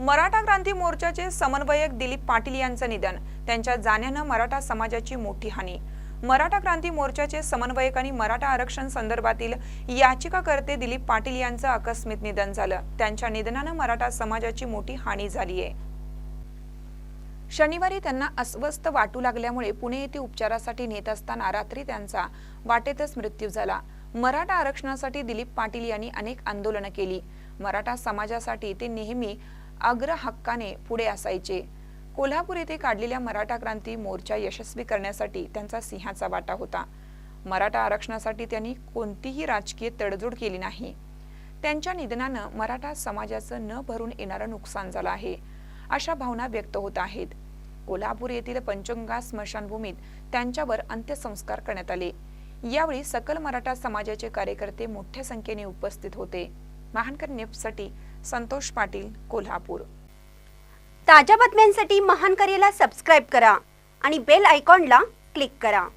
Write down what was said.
मराठा क्रांती मोर्चाचे समन्वयक दिलीप पाटील यांचं निधन. त्यांच्या जाण्यानं मराठा समाजाची मोठी हानी. मराठा क्रांती मोर्चाचे समन्वयक आणि मराठा आरक्षण संदर्भातील याचिकाकर्ते दिलीप पाटील यांचं आकस्मित निधन झालं. त्यांच्या निधनानं मराठा समाजाची मोठी हानी झाली आहे शनिवारी त्यांना अस्वस्थ वाटू लागल्यामुळे पुणे येथे उपचारासाठी नेत असताना रात्री त्यांचा वाटेतच मृत्यू झाला. मराठा आरक्षणासाठी दिलीप पाटील यांनी अनेक आंदोलनं केली. मराठा समाजासाठी ते नेहमी अग्रहक्काने पुढे असायचे. कोल्हापूर येथे काढलेल्या मराठा क्रांती मोर्चा यशस्वी करण्यासाठी त्यांचा सिंहाचा वाटा होता. मराठा आरक्षणासाठी त्यांनी कोणतीही राजकीय तडजोड केली नाही. त्यांच्या निधनानं मराठा समाजाचं न भरून येणारं नुकसान झालं आहे अशा भावना व्यक्त होत आहेत. कोल्हापूर येथील पंचगंगा स्मशानभूमीत त्यांच्यावर अंत्यसंस्कार करण्यात आले. यावेळी सकल मराठा समाजाचे कार्यकर्ते मोठ्या संख्येने उपस्थित होते. महानकर न्यूजसाठी संतोष पाटील कोल्हापूर. ताज्या बातम्यांसाठी महान करेला सबस्क्राईब करा आणि बेल आयकॉनला क्लिक करा.